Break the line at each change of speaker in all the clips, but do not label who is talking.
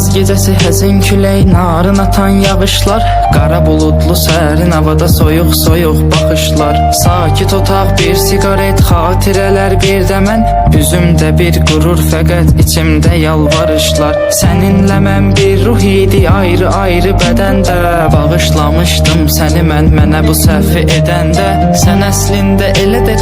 Payız gecesi həzin külək narın atan yağışlar. Qara buludlu sərin havada soyuq soyuq baxışlar. Sakit otaq bir sigaret xatirələr bir də mən. Üzümdə bir qurur fəqət içimdə yalvarışlar. Səninlə mən bir ruh idi ayrı ayrı bədəndə. Bağışlamışdım səni mən mənə bu səhvi edəndə. Sən əslində elə də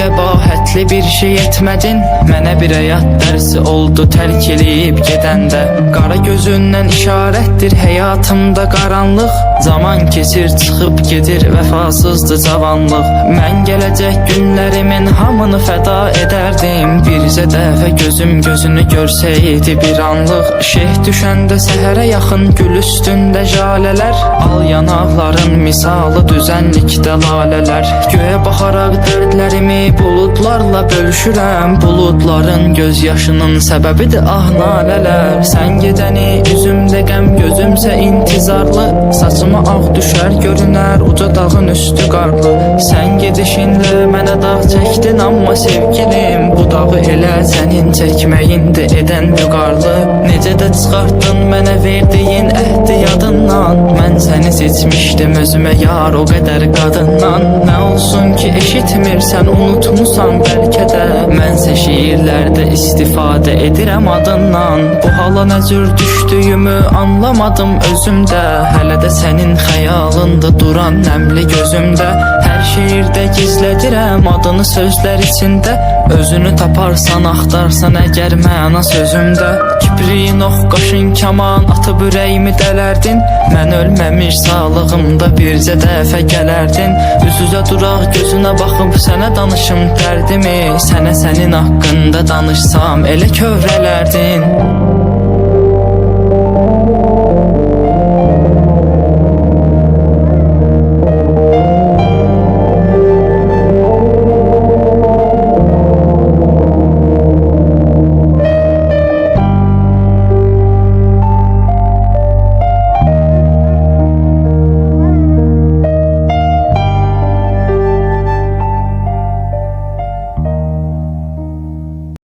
qəbahətli bir şey etmədin Mənə bir həyat dərsi oldu tərk eləyib gedəndə Qara gözündən işarətdir həyatımda qaranlıq Zaman keçir çıxıb gedir vəfasızdır cavanlıq Mən gələcək günlərimin hamını fəda edərdim Bircə dəfə gözüm gözünü görsəydi bir anlıq Şeyh düşəndə səhərə yaxın gül üstündə jalələr Al yanaqların misalı düzənlikdə lalələr Göyə baxaraq dərdlərimi buludlarla bölüşürəm Buludların göz yaşının səbəbidir ah nalələr Sən gedəni üzümdə qəm gözümsə intizarlı. Saçıma ağ düşər görünər uca dağın üstü qarlı Sən gedişinlə mənə dağ çəkdin amma sevgilim. Bu dağı elə sənin çəkməyindir edən vüqarlı Necə də çıxartdın mənə verdiyin əhdi yadından Mən səni seçmişdim özümə yar o qədər qadından Nə olsun ki eşitmirsən unutmusan bəlkə də Mənsə şiirlərdə istifadə edirəm adından. Bu hala nə cür düşdüyümü anlamadım özümdə Hələ də sənin xəyalında duran nəmli gözümdə Hər şiirdə gizlədirəm adını sözlər içində Özünü taparsan axtarsan əgər məna sözümdə Kipriyin ox qaşın kaman atıb ürəyimi dələrdin Mən ölməmiş sağlığımda bircə dəfə gələrdin Üz-üzə duraq gözünə baxıb sənə danışım dərdimi Sənə sənin haqqında danışsam elə kövrələrdin